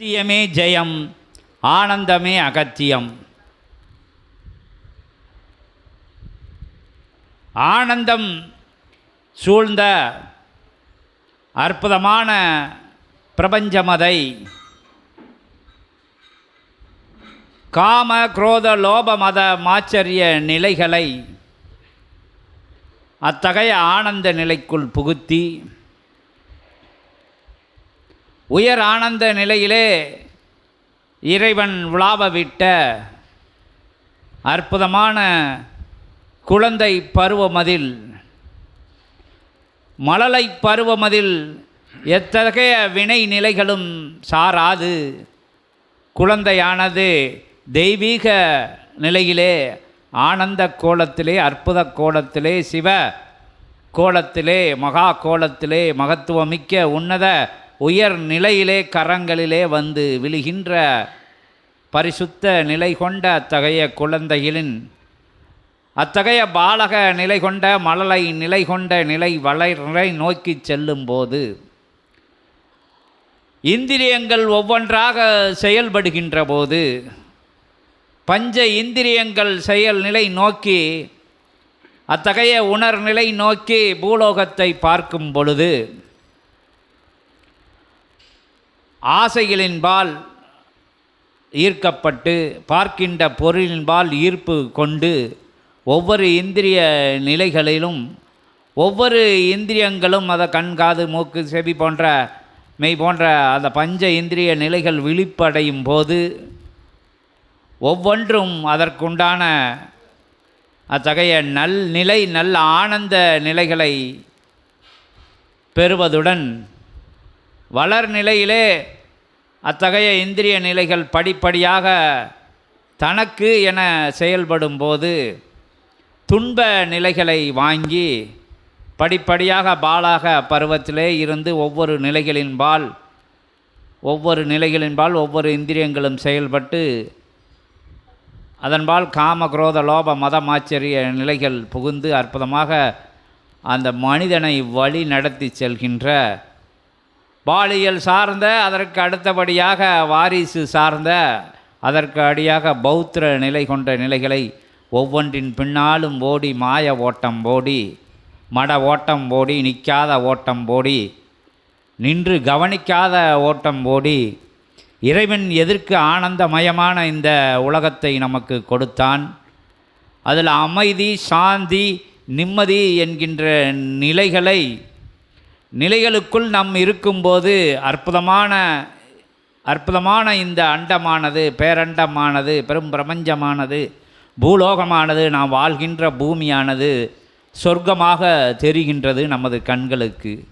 அகத்தியமே ஜெயம் ஆனந்தமே அகத்தியம். ஆனந்தம் சூழ்ந்த அற்புதமான பிரபஞ்சமதை. காம குரோத லோப மத மாச்சரிய நிலைகளை அத்தகைய ஆனந்த நிலைக்குள் புகுத்தி உயர் ஆனந்த நிலையிலே இறைவன் உலாவ விட்ட அற்புதமான குழந்தை பருவமதில் மழலை பருவமதில் எத்தகைய வினை நிலைகளும் சாராது. குழந்தையானது தெய்வீக நிலையிலே ஆனந்த கோலத்திலே அற்புத கோலத்திலே சிவ கோலத்திலே மகா கோலத்திலே மகத்துவமிக்க உன்னத உயர் நிலையிலே கரங்களிலே வந்து விழுகின்ற பரிசுத்த நிலை கொண்ட அத்தகைய குழந்தைகளின் அத்தகைய பாலக நிலை கொண்ட மழலை நிலை கொண்ட நிலை வளரை நோக்கி செல்லும்போது இந்திரியங்கள் ஒவ்வொன்றாக செயல்படுகின்ற போது பஞ்ச இந்திரியங்கள் செயல்நிலை நோக்கி அத்தகைய உணர்நிலை நோக்கி பூலோகத்தை பார்க்கும் பொழுது ஆசைகளின்பால் ஈர்க்கப்பட்டு பார்க்கின்ற பொருளின்பால் ஈர்ப்பு கொண்டு ஒவ்வொரு இந்திரிய நிலைகளிலும் ஒவ்வொரு இந்திரியங்களும் அதை கண் காது மூக்கு செவி போன்ற மெய் போன்ற அந்த பஞ்ச இந்திரிய நிலைகள் விழிப்படையும் போது ஒவ்வொன்றும் அதற்குண்டான அத்தகைய நல் நிலை நல்ல ஆனந்த நிலைகளை பெறுவதுடன் வளர் நிலையிலே அத்தகைய இந்திரிய நிலைகள் படிப்படியாக தனக்கு என செயல்படும் போது துன்ப நிலைகளை வாங்கி படிப்படியாக பாலாக பருவத்திலே இருந்து ஒவ்வொரு நிலைகளின்பால் ஒவ்வொரு நிலைகளின்பால் ஒவ்வொரு இந்திரியங்களும் செயல்பட்டு அதன்பால் காம குரோத லோப மதமாச்சரிய நிலைகள் புகுந்து அற்புதமாக அந்த மனிதனை வழி நடத்தி செல்கின்ற பாலியல் சார்ந்த அதற்கு அடுத்தபடியாக வாரிசு சார்ந்த அதற்கு அடியாக பௌத்திர நிலை கொண்ட நிலைகளை ஒவ்வொன்றின் பின்னாலும் ஓடி மாய ஓட்டம் ஓடி மட ஓட்டம் ஓடி நிற்காத ஓட்டம் ஓடி நின்று கவனிக்காத ஓட்டம் ஓடி இறைவன் எதற்கு ஆனந்தமயமான இந்த உலகத்தை நமக்கு கொடுத்தான்? அதில் அமைதி சாந்தி நிம்மதி என்கின்ற நிலைகளை நிலைகளுக்குள் நம் இருக்கும்போது அற்புதமான அற்புதமான இந்த அண்டமானது பேரண்டமானது பெரும் பிரபஞ்சமானது பூலோகமானது நாம் வாழ்கின்ற பூமியானது சொர்க்கமாக தெரிகின்றது நமது கண்களுக்கு.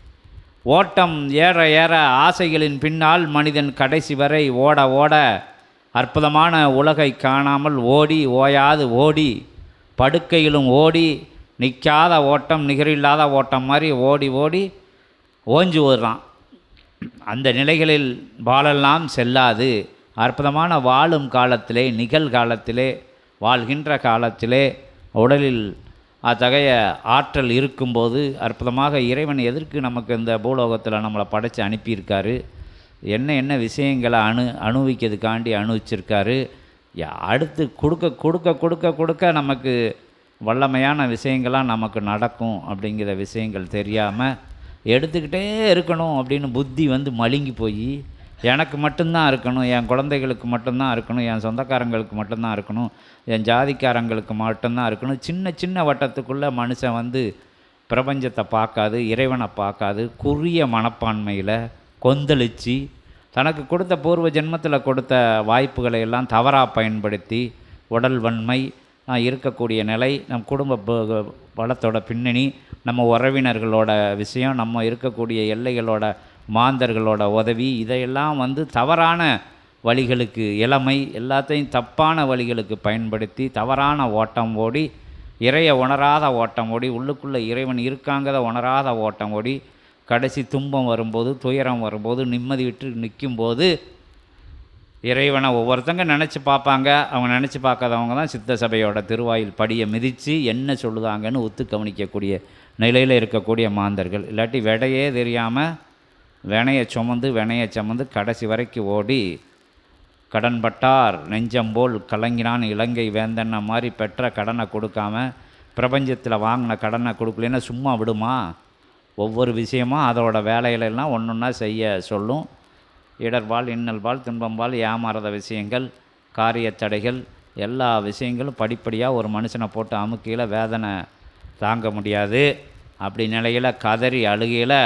ஓட்டம் ஏற ஏற ஆசைகளின் பின்னால் மனிதன் கடைசி வரை ஓட ஓட அற்புதமான உலகை காணாமல் ஓடி ஓயாது ஓடி படுக்கையிலும் ஓடி நிற்காத ஓட்டம் நிகரில்லாத ஓட்டம் மாதிரி ஓடி ஓடி ஓஞ்சு ஓடுறான். அந்த நிலைகளில் வாழெல்லாம் செல்லாது. அற்புதமான வாழும் காலத்திலே நிகழ்காலத்திலே வாழ்கின்ற காலத்திலே உடலில் அத்தகைய ஆற்றல் இருக்கும்போது அற்புதமாக இறைவன் எதற்கு நமக்கு இந்த பூலோகத்தில் நம்மளை படைத்து அனுப்பியிருக்காரு. என்ன என்ன விஷயங்களை அணு அணுவிக்கிறதுக்காண்டி அணுவிச்சிருக்காரு. யா- அடுத்து கொடுக்க கொடுக்க கொடுக்க கொடுக்க நமக்கு வல்லமையான விஷயங்களாக நமக்கு நடக்கும் அப்படிங்கிற விஷயங்கள் தெரியாமல் எடுத்துக்கிட்டே இருக்கணும் அப்படின்னு புத்தி வந்து மழுங்கி போய் எனக்கு மட்டும்தான் இருக்கணும் என் குழந்தைகளுக்கு மட்டும்தான் இருக்கணும் என் சொந்தக்காரங்களுக்கு மட்டும்தான் இருக்கணும் என் ஜாதிக்காரங்களுக்கு மட்டும்தான் இருக்கணும். சின்ன சின்ன வட்டத்துக்குள்ளே மனுஷன் வந்து பிரபஞ்சத்தை பார்க்காது இறைவனை பார்க்காது குறிய மனப்பான்மையில் கொந்தளிச்சு தனக்கு கொடுத்த பூர்வ ஜென்மத்தில் கொடுத்த வாய்ப்புகளை எல்லாம் தவறாக பயன்படுத்தி உடல் வன்மை இருக்கக்கூடிய நிலை நம் குடும்ப வளத்தோட பின்னணி நம்ம உறவினர்களோட விஷயம் நம்ம இருக்கக்கூடிய எல்லைகளோட மாந்தர்களோட உதவி இதையெல்லாம் வந்து தவறான வழிகளுக்கு இளமை எல்லாத்தையும் தப்பான வழிகளுக்கு பயன்படுத்தி தவறான ஓட்டம் ஓடி இறைய உணராத ஓட்டம் ஓடி உள்ளுக்குள்ளே இறைவன் இருக்காங்கிறத உணராத ஓட்டம் ஓடி கடைசி துன்பம் வரும்போது துயரம் வரும்போது நிம்மதி விட்டு நிற்கும்போது இறைவனை ஒவ்வொருத்தங்க நினச்சி பார்ப்பாங்க. அவங்க நினச்சி பார்க்காதவங்க தான் சித்த சபையோட திருவாயில் படியை மிதித்து என்ன சொல்லுதாங்கன்னு ஒத்து கவனிக்கக்கூடிய நிலையில் இருக்கக்கூடிய மாந்தர்கள். இல்லாட்டி விடையே தெரியாமல் வினையை சுமந்து வினையை சுமந்து கடைசி வரைக்கும் ஓடி கடன்பட்டார் நெஞ்சம்போல் கலங்கினான் இலங்கை வேந்தன்ன மாதிரி பெற்ற கடனை கொடுக்காம பிரபஞ்சத்தில் வாங்கின கடனை கொடுக்கலன்னா சும்மா விடுமா? ஒவ்வொரு விஷயமும் அதோட வேலையிலெல்லாம் ஒன்று ஒன்றா செய்ய சொல்லும். இடர்பால் இன்னல்வாள் துன்பம்பால் ஏமாறாத விஷயங்கள் காரிய தடைகள் எல்லா விஷயங்களும் படிப்படியாக ஒரு மனுஷனை போட்டு அமுக்கியில் வேதனை தாங்க முடியாது. அப்படி நிலையில் கதறி அழுகையில்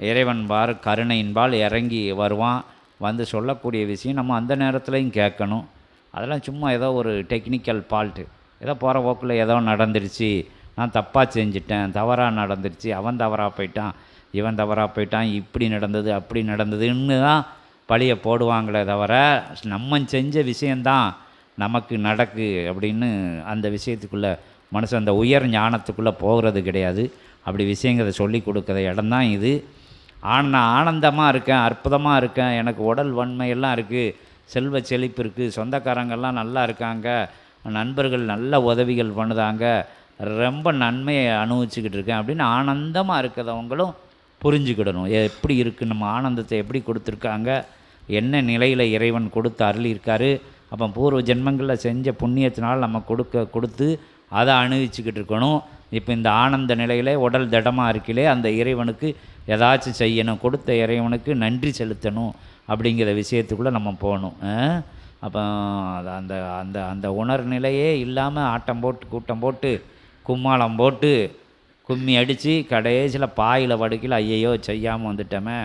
இறைவன் பார் கருணையின்பால் இறங்கி வருவான். வந்து சொல்லக்கூடிய விஷயம் நம்ம அந்த நேரத்துலையும் கேட்கணும். அதெல்லாம் சும்மா ஏதோ ஒரு டெக்னிக்கல் ஃபால்ட்டு ஏதோ போகிற போக்கில் ஏதோ நடந்துருச்சு. நான் தப்பாக செஞ்சிட்டேன் தவறாக நடந்துருச்சு அவன் தவறாக போயிட்டான். இவன் தவறாக போயிட்டான் இப்படி நடந்தது அப்படி நடந்ததுன்னு தான் பழியை போடுவாங்களே தவிர நம்ம செஞ்ச விஷயந்தான் நமக்கு நடக்கு அப்படின்னு அந்த விஷயத்துக்குள்ளே மனசு அந்த உயர் ஞானத்துக்குள்ளே போகிறது கிடையாது. அப்படி விஷயங்களை சொல்லி கொடுக்குற இடம்தான் இது. ஆன நான் ஆனந்தமாக இருக்கேன் அற்புதமாக இருக்கேன் எனக்கு உடல் வன்மையெல்லாம் இருக்குது செல்வ செழிப்பு இருக்குது சொந்தக்காரங்கள்லாம் நல்லா இருக்காங்க நண்பர்கள் நல்ல உதவிகள் பண்ணுதாங்க ரொம்ப நன்மையை அனுபவிச்சுக்கிட்டு இருக்கேன் அப்படின்னு ஆனந்தமாக இருக்கிறவங்களும் புரிஞ்சுக்கிடணும். எப்படி இருக்குது நம்ம ஆனந்தத்தை எப்படி கொடுத்துருக்காங்க என்ன நிலையில் இறைவன் கொடுத்து அருளியிருக்காரு அப்போ பூர்வ ஜென்மங்களில் செஞ்ச புண்ணியத்தினால் நம்ம கொடுக்க கொடுத்து அதை அணுவிச்சுக்கிட்டு இருக்கணும். இப்போ இந்த ஆனந்த நிலையில் உடல் திடமாக இருக்கிலே அந்த இறைவனுக்கு ஏதாச்சும் செய்யணும் கொடுத்த இறைவனுக்கு நன்றி செலுத்தணும் அப்படிங்கிற விஷயத்துக்குள்ளே நம்ம போகணும். அப்போ அந்த அந்த அந்த உணர்நிலையே இல்லாமல் ஆட்டம் போட்டு கூட்டம் போட்டு கும்மாளம் போட்டு கும்மி அடித்து கடைசியில் பாயில் படுக்கையில் ஐயையோ செய்யாமல் வந்துட்டோமே.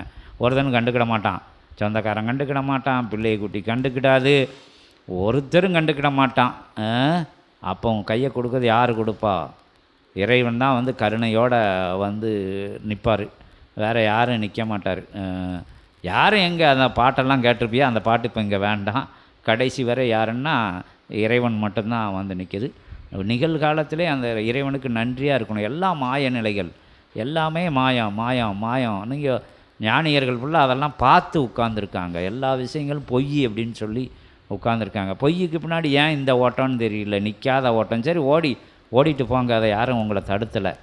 ஒருத்தன் கண்டுக்கிட மாட்டான். சொந்தக்காரன் கண்டுக்கிட மாட்டான். பிள்ளையை குட்டி கண்டுக்கிடாது. ஒருத்தரும் கண்டுக்கிட மாட்டான். அப்போ உன் கையை கொடுக்கறது யார் கொடுப்பா? இறைவன் தான் வந்து கருணையோடு வந்து நிற்பார் வேறு யாரும் நிற்க மாட்டார். யாரும் எங்கே அந்த பாட்டெல்லாம் கேட்டிருப்பியா அந்த பாட்டு இப்போ இங்கே வேண்டாம். கடைசி வரை யாருன்னா இறைவன் மட்டும்தான் வந்து நிற்கிது நிகழ்காலத்திலே அந்த இறைவனுக்கு நன்றியாக இருக்கணும். எல்லா மாய நிலைகள் எல்லாமே மாயம் மாயம் மாயம் நீங்கள் ஞானியர்கள் ஃபுல்லாக அதெல்லாம் பார்த்து உட்காந்துருக்காங்க எல்லா விஷயங்களும் பொய் அப்படின்னு சொல்லி உட்காந்துருக்காங்க பொய்யுக்கு பின்னாடி ஏன் இந்த ஓட்டம்னு தெரியல. நிற்காத ஓட்டம். சரி ஓடி ஓடிட்டு போங்க. அதை யாரும் உங்களை தடுத்தலை.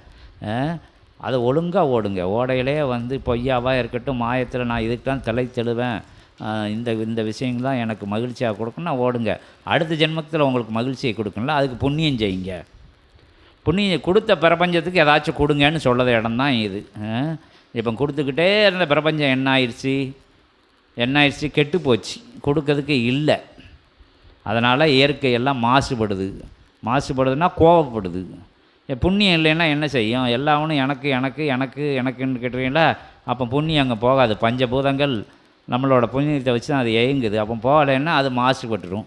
அதை ஒழுங்காக ஓடுங்க. ஓடையிலே வந்து பொய்யாவாக இருக்கட்டும் மாயத்தில் நான் இதுக்கு தான் தலை தெழுவேன். இந்த இந்த விஷயங்கள் தான் எனக்கு மகிழ்ச்சியாக கொடுக்குன்னா ஓடுங்க. அடுத்த ஜென்மத்தில் உங்களுக்கு மகிழ்ச்சியை கொடுக்கணும்ல அதுக்கு புண்ணியம் செய்யுங்க. புண்ணியம் கொடுத்த பிரபஞ்சத்துக்கு ஏதாச்சும் கொடுங்கன்னு சொல்லத இடம் தான் இது. இப்போ கொடுத்துக்கிட்டே இருந்த பிரபஞ்சம் என்ன ஆயிடுச்சு? என்ன ஆயிடுச்சு? கெட்டு போச்சு. கொடுக்கறதுக்கு இல்லை. அதனால் இயற்கையெல்லாம் மாசுபடுது. மாசுபடுதுன்னா கோவப்படுது. புண்ணியம் இல்லைன்னா என்ன செய்யும்? எல்லாவனும் எனக்கு எனக்கு எனக்கு எனக்குன்னு கேட்டுறீங்களா அப்போ புண்ணியம் அங்கே போகாது. பஞ்சபூதங்கள் நம்மளோட புண்ணியத்தை வச்சு தான் அது இயங்குது. அப்போ போகலைன்னா அது மாசுபட்டுரும்.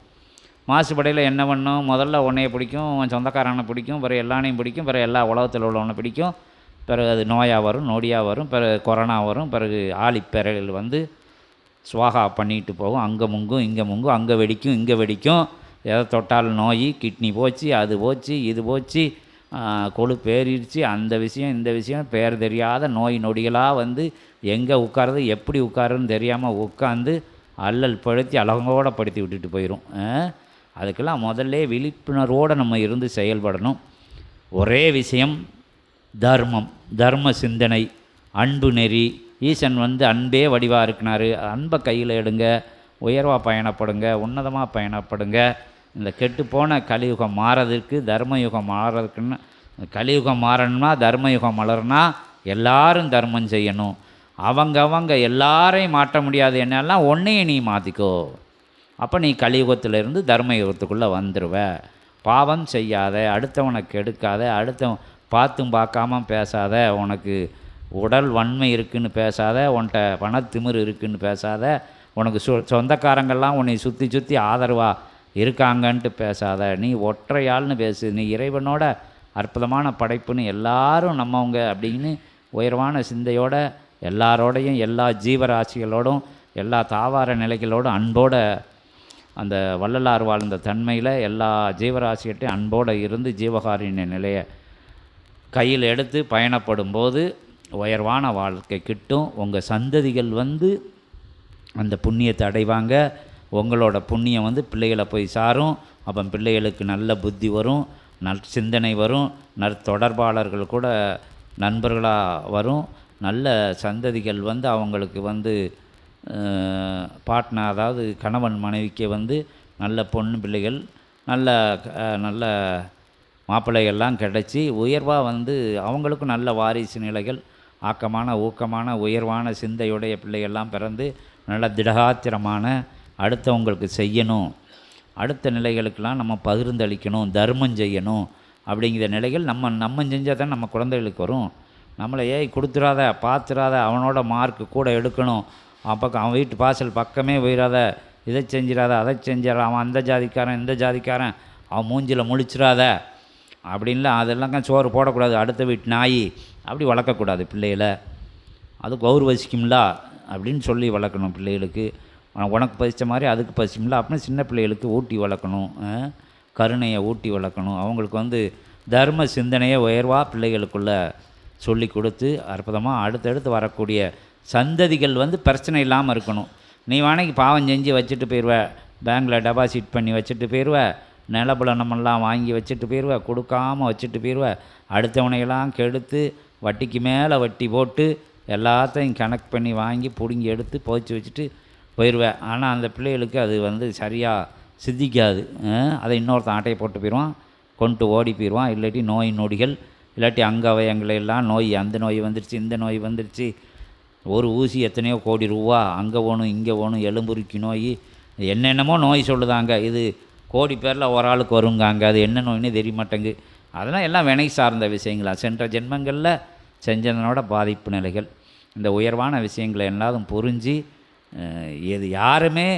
மாசுபடையில் என்ன பண்ணும்? முதல்ல உன்னைய பிடிக்கும் உன் சொந்தக்காரனை பிடிக்கும் பிறகு எல்லானையும் பிடிக்கும் பிறகு எல்லா உலகத்தில் உள்ளவனை பிடிக்கும். பிறகு அது நோயாக வரும் நொடியாக வரும் பிறகு கொரோனா வரும் பிறகு ஆழிப்பெறல் வந்து சுவாகா பண்ணிட்டு போகும். அங்கே முங்கும் இங்கே முங்கும் அங்கே வெடிக்கும் இங்கே வெடிக்கும். எதை தொட்டாலும் நோய் கிட்னி போச்சு அது போச்சு இது போச்சு. கொழுப்பேறிடுச்சு அந்த விஷயம் இந்த விஷயம் பேர் தெரியாத நோய் நொடிகளாக வந்து எங்கே உட்காருது எப்படி உட்காருன்னு தெரியாமல் உட்காந்து அல்லல் படுத்தி அழகோட படுத்தி விட்டுட்டு போயிடும் அதுக்கெல்லாம் முதல்ல விழிப்புணர்வோடு நம்ம இருந்து செயல்படணும். ஒரே விஷயம் தர்மம் தர்ம சிந்தனை அன்பு நெறி. ஈசன் வந்து அன்பே வடிவாக இருக்கிறாரு. அன்பை கையில் எடுங்க உயர்வாக பயணப்படுங்க உன்னதமாக பயணப்படுங்க. இந்த கெட்டுப்போன கலியுகம் மாறதுக்கு தர்மயுகம் மாறதுக்குன்னு கலியுகம் மாறணும்னா தர்மயுகம் மலர்னா எல்லாரும் தர்மம் செய்யணும். அவங்க அவங்க எல்லாரையும் மாற்ற முடியாது என்னெல்லாம் ஒன்றையும் நீ மாற்றிக்கோ அப்போ நீ கலியுகத்திலிருந்து தர்மயுகத்துக்குள்ளே வந்துடுவ பாவம் செய்யாத அடுத்தவனை கெடுக்காத அடுத்தவன் பார்த்தும் பார்க்காம பேசாத உனக்கு உடல் வன்மை இருக்குன்னு பேசாத உன்கிட்ட பணத்திமிர் இருக்குன்னு பேசாத உனக்கு சொ சொந்தக்காரங்கள்லாம் உன்னை சுற்றி சுற்றி ஆதரவாக இருக்காங்கன்ட்டு பேசாத நீ ஒற்றையாள்னு பேசு நீ இறைவனோட அற்புதமான படைப்புன்னு எல்லாரும் நம்மவங்க அப்படின்னு உயர்வான சிந்தையோட எல்லாரோடையும் எல்லா ஜீவராசிகளோடும் எல்லா தாவார நிலைகளோடும் அன்போட அந்த வள்ளலார் வாழ்ந்த தன்மையில் எல்லா ஜீவராசிகிட்டையும் அன்போடு இருந்து ஜீவகாரின நிலையை கையில் எடுத்து பயணப்படும் போது உயர்வான வாழ்க்கை கிட்டும். உங்கள் சந்ததிகள் வந்து அந்த புண்ணியத்தை அடைவாங்க. உங்களோட புண்ணியம் வந்து பிள்ளைகளை போய் சாரும் அப்போ பிள்ளைகளுக்கு நல்ல புத்தி வரும் நல் சிந்தனை வரும் நற்தொடர்பாளர்கள் கூட நண்பர்களாக வரும் நல்ல சந்ததிகள் வந்து அவங்களுக்கு வந்து பாட்னா அதாவது கணவன் மனைவிக்கு வந்து நல்ல பொண்ணு பிள்ளைகள் நல்ல நல்ல மாப்பிள்ளைகள்லாம் கிடச்சி உயர்வாக வந்து அவங்களுக்கும் நல்ல வாரிசு நிலைகள் ஆக்கமான ஊக்கமான உயர்வான சிந்தையுடைய பிள்ளைகள்லாம் பிறந்து நல்ல திடகாத்திரமான அடுத்தவங்களுக்கு செய்யணும். அடுத்த நிலைகளுக்கெல்லாம் நம்ம பகிர்ந்தளிக்கணும் தர்மம் செய்யணும் அப்படிங்கிற நிலைகள் நம்ம நம்ம செஞ்சால் தான் நம்ம குழந்தைகளுக்கு வரும். நம்மளை ஏய் கொடுத்துடாத பார்த்துடாத அவனோட மார்க்கு கூட எடுக்கணும். அப்போ அவன் வீட்டு வாசல் பக்கமே போயிடாத இதை செஞ்சிடாத அதை செஞ்சிடாத அவன் அந்த ஜாதிக்காரன் இந்த ஜாதிக்காரன் அவன் மூஞ்சில் முழிச்சிடாத அப்படின்லாம் அதெல்லாம் சோறு போடக்கூடாது அடுத்த வீட்டு நாய் அப்படி வளர்க்கக்கூடாது பிள்ளைகளை. அது கௌரவசிக்கும்லா அப்படின்னு சொல்லி வளர்க்கணும் பிள்ளைகளுக்கு. உனக்கு பசித்த மாதிரி அதுக்கு பசிக்கும்ல அப்படின்னு சின்ன பிள்ளைகளுக்கு ஊட்டி வளர்க்கணும் கருணையை ஊட்டி வளர்க்கணும். அவங்களுக்கு வந்து தர்ம சிந்தனையை உயர்வாக பிள்ளைகளுக்குள்ள சொல்லி கொடுத்து அற்புதமாக அடுத்தடுத்து வரக்கூடிய சந்ததிகள் வந்து பிரச்சனை இல்லாமல் இருக்கணும். நீ வானைக்கு பாவம் செஞ்சு வச்சுட்டு போயிடுவ பேங்கில் டெபாசிட் பண்ணி வச்சுட்டு போயிடுவ நிலபுலனமெல்லாம் வாங்கி வச்சுட்டு போயிடுவ கொடுக்காம வச்சுட்டு போயிடுவ அடுத்தவனையெல்லாம் கெடுத்து வட்டிக்கு மேலே வட்டி போட்டு எல்லாத்தையும் கனெக்ட் பண்ணி வாங்கி பிடுங்கி எடுத்து புதைச்சி வச்சுட்டு போயிடுவேன். ஆனால் அந்த பிள்ளைகளுக்கு அது வந்து சரியாக சித்திக்காது. அதை இன்னொருத்தன் ஆட்டையை போட்டு போயிடுவான் கொண்டு ஓடி போயிடுவான். இல்லாட்டி நோய் நொடிகள் இல்லாட்டி அங்கவயங்களை எல்லாம் நோய் அந்த நோய் வந்துடுச்சு இந்த நோய் வந்துடுச்சு ஒரு ஊசி எத்தனையோ கோடி ரூபா அங்கே போகணும் இங்கே போகணும் எலும்புருக்கி நோய் என்னென்னமோ நோய் சொல்லுதாங்க. இது கோடி பேரில் ஒரு ஆளுக்கு வருங்காங்க. அது என்ன நோய்னே தெரிய மாட்டேங்கு அதெல்லாம் எல்லாம் வினை சார்ந்த விஷயங்களா? சென்ற ஜென்மங்களில் செஞ்சதனோட பாதிப்பு நிலைகள். இந்த உயர்வான விஷயங்களை எல்லாரும் புரிஞ்சு எது யாருமே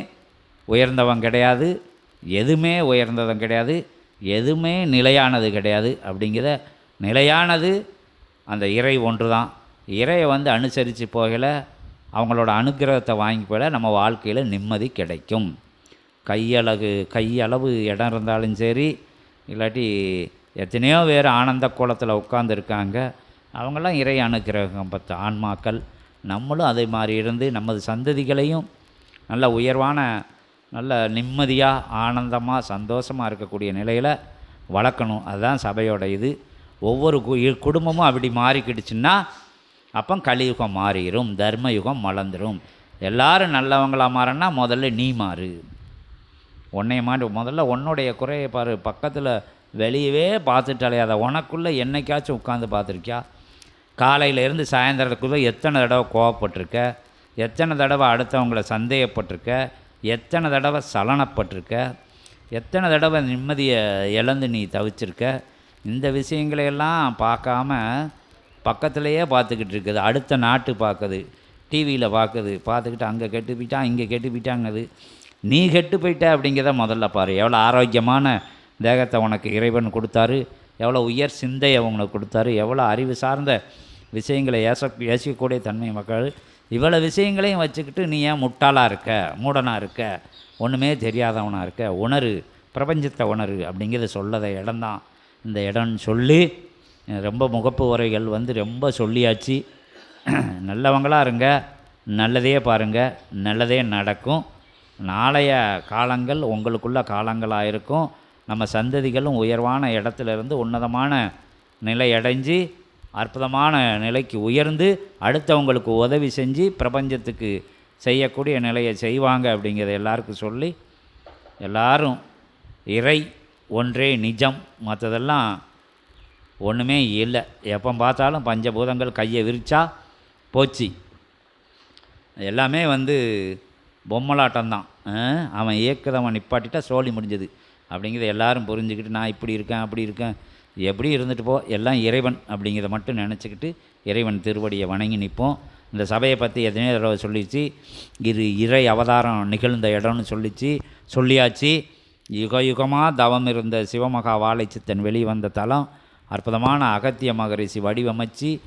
உயர்ந்தவன் கிடையாது எதுவுமே உயர்ந்ததும் கிடையாது எதுவுமே நிலையானது கிடையாது அப்படிங்கிற நிலையானது அந்த இறை ஒன்று தான் இறையை வந்து அனுசரித்து போகல அவங்களோட அனுக்கிரகத்தை வாங்கி போல நம்ம வாழ்க்கையில் நிம்மதி கிடைக்கும். கையழகு கையளவு இடம் இருந்தாலும் சரி இல்லாட்டி எத்தனையோ பேர் ஆனந்த கோலத்தில் உட்காந்துருக்காங்க அவங்களாம் இறை அனுக்கிரகம் பற்ற ஆன்மாக்கள். நம்மளும் அதே மாதிரி இருந்து நமது சந்ததிகளையும் நல்ல உயர்வான நல்ல நிம்மதியாக ஆனந்தமாக சந்தோஷமாக இருக்கக்கூடிய நிலையில் வளர்க்கணும். அதுதான் சபையோட இது. ஒவ்வொரு கு- குடும்பமும் அப்படி மாறிக்கிடுச்சுன்னா அப்போ கலியுகம் மாறிடும் தர்மயுகம் மலர்ந்துடும் எல்லாரும் நல்லவங்களாக மாறன்னா முதல்ல நீ மாறு. உன்னைய மாட்டு முதல்ல உன்னுடைய குறையை பாரு. பக்கத்தில் வெளியவே பார்த்துட்டாலே அதை உனக்குள்ளே என்னைக்காச்சும் உட்காந்து பார்த்துருக்கியா? காலையிலேருந்து சாயந்தரத்துக்குள்ளே எத்தனை தடவை கோவப்பட்டிருக்க? எத்தனை தடவை அடுத்தவங்களை சந்தேகப்பட்டிருக்க? எத்தனை தடவை சலனப்பட்டிருக்க? எத்தனை தடவை நிம்மதியை இழந்து நீ தவிச்சிருக்க? இந்த விஷயங்களையெல்லாம் பார்க்காம பக்கத்துலேயே பார்த்துக்கிட்டு இருக்குது. அடுத்த நாட்டு பார்க்குது. டிவியில் பார்க்குது. பார்த்துக்கிட்டு அங்கே கெட்டு போயிட்டான் இங்கே கெட்டு போயிட்டாங்குது. நீ கெட்டு போயிட்ட அப்படிங்கிறத முதல்ல பாரு. எவ்வளோ ஆரோக்கியமான தேகத்தை உனக்கு இறைவன் கொடுத்தாரு. எவ்வளோ உயர் சிந்தையை உனக்கு கொடுத்தாரு. எவ்வளோ அறிவு சார்ந்த விஷயங்களை ஏச ஏசிக்கக்கூடிய தன்மை மக்கள் இவ்வளோ விஷயங்களையும் வச்சுக்கிட்டு நீ ஏன் முட்டாளாக இருக்க மூடனாக இருக்க ஒன்றுமே தெரியாதவனாக இருக்க உணரு பிரபஞ்சத்தை உணரு அப்படிங்கிறத சொல்லத இடம்தான் இந்த இடம்னு சொல்லி ரொம்ப முகப்பு உரைகள் வந்து ரொம்ப சொல்லியாச்சு. நல்லவங்களாக இருங்க நல்லதே பாருங்கள் நல்லதே நடக்கும். நாளைய காலங்கள் உங்களுக்குள்ள காலங்களாக இருக்கும். நம்ம சந்ததிகளும் உயர்வான இடத்துல இருந்து உன்னதமான நிலை அடைஞ்சு அற்புதமான நிலைக்கு உயர்ந்து அடுத்தவங்களுக்கு உதவி செஞ்சு பிரபஞ்சத்துக்கு செய்யக்கூடிய நிலையை செய்வாங்க அப்படிங்கிறத எல்லாருக்கும் சொல்லி எல்லாரும் இறை ஒன்றே நிஜம். மற்றதெல்லாம் ஒன்றுமே இல்லை. எப்போ பார்த்தாலும் பஞ்சபூதங்கள் கையை விரிச்சா போச்சு. எல்லாமே வந்து பொம்மலாட்டம் தான் அவன் இயக்குதவன் நிப்பாட்டிட்டா சோழி முடிஞ்சது. அப்படிங்கிறத எல்லாரும் புரிஞ்சுக்கிட்டு நான் இப்படி இருக்கேன் அப்படி இருக்கேன். எப்படி இருந்துட்டு போ எல்லாம் இறைவன் அப்படிங்கிறத மட்டும் நினச்சிக்கிட்டு இறைவன் திருவடியை வணங்கி நிற்போம். இந்த சபையை பற்றி எத்தனையோ தடவை சொல்லிச்சு. இது இறை அவதாரம் நிகழ்ந்த இடம்னு சொல்லிச்சு. சொல்லியாச்சு. யுக யுகமாக தவம் இருந்த சிவமகா வாழைச்சித்தன் வெளிவந்த தலம். அற்புதமான அகத்திய மகரிஷி வடிவமைச்சு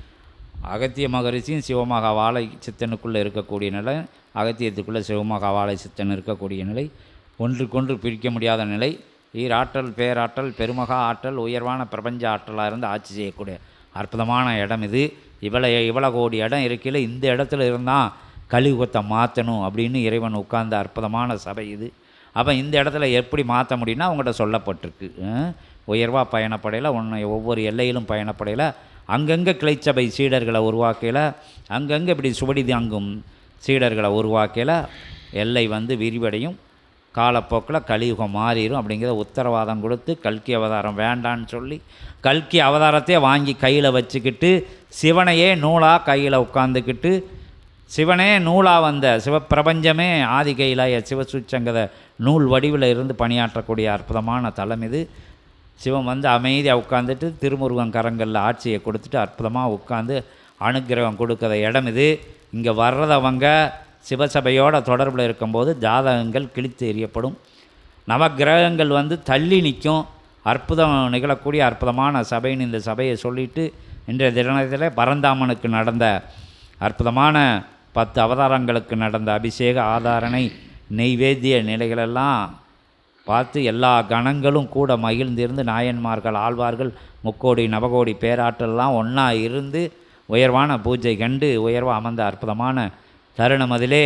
அகத்திய மகரிஷியும் சிவமகா வாழை சித்தனுக்குள்ளே இருக்கக்கூடிய நிலை அகத்தியத்துக்குள்ளே சிவமகா வாழை சித்தன் இருக்கக்கூடிய நிலை. ஒன்றுக்கொன்று பிரிக்க முடியாத நிலை. ஈராற்றல் பேராற்றல் பெருமகா ஆற்றல் உயர்வான பிரபஞ்ச ஆற்றலாக இருந்து ஆட்சி செய்யக்கூடிய அற்புதமான இடம் இது. இவ்வளோ இவ்வளோ கோடி இடம் இருக்கையில் இந்த இடத்துல இருந்தால் கலியுகத்தை மாற்றணும் அப்படின்னு இறைவன் உட்கார்ந்த அற்புதமான சபை இது. அப்போ இந்த இடத்துல எப்படி மாற்ற முடியும்னா அவங்கள்ட்ட சொல்லப்பட்டிருக்கு. உயர்வாக பயணப்படையில் ஒன்று ஒவ்வொரு எல்லையிலும் பயணப்படையில் அங்கங்கே கிளைச்சபை சீடர்களை உருவாக்கையில் அங்கங்கே இப்படி சுவடி தாங்கும் சீடர்களை உருவாக்கையில் எல்லை வந்து விரிவடையும். காலப்போக்கில் கலியுகம் மாறிடும் அப்படிங்கிற உத்தரவாதம் கொடுத்து கல்கி அவதாரம் வேண்டான்னு சொல்லி கல்கி அவதாரத்தையே வாங்கி கையில் வச்சுக்கிட்டு சிவனையே நூலாக கையில் உட்காந்துக்கிட்டு சிவனே நூலாக வந்த சிவப்பிரபஞ்சமே ஆதி கையிலாய சிவசூச்சங்கத நூல் வடிவில் இருந்து பணியாற்றக்கூடிய அற்புதமான தலம் இது. சிவன் வந்து அமைதியாக உட்காந்துட்டு திருமுருகன் கரங்களில் ஆட்சியை கொடுத்துட்டு அற்புதமாக உட்காந்து அனுக்கிரகம் கொடுக்குற இடம் இது. இங்கே வர்றதவங்க சிவசபையோட தொடர்பில் இருக்கும்போது ஜாதகங்கள் கிழித்து எறியப்படும். நவக்கிரகங்கள் வந்து தள்ளி நிற்கும். அற்புதம் நிகழக்கூடிய அற்புதமான சபைன்னு இந்த சபையை சொல்லிட்டு இன்றைய தினத்தில் பரந்தாமனுக்கு நடந்த அற்புதமான பத்து அவதாரங்களுக்கு நடந்த அபிஷேக ஆதாரணை நெய்வேத்திய நிலைகளெல்லாம் பார்த்து எல்லா கணங்களும் கூட மகிழ்ந்திருந்து நாயன்மார்கள் ஆழ்வார்கள் முக்கோடி நவகோடி பேராற்றல்லாம் ஒன்றா இருந்து உயர்வான பூஜை கண்டு உயர்வாக அமர்ந்த அற்புதமான தருணம் அதிலே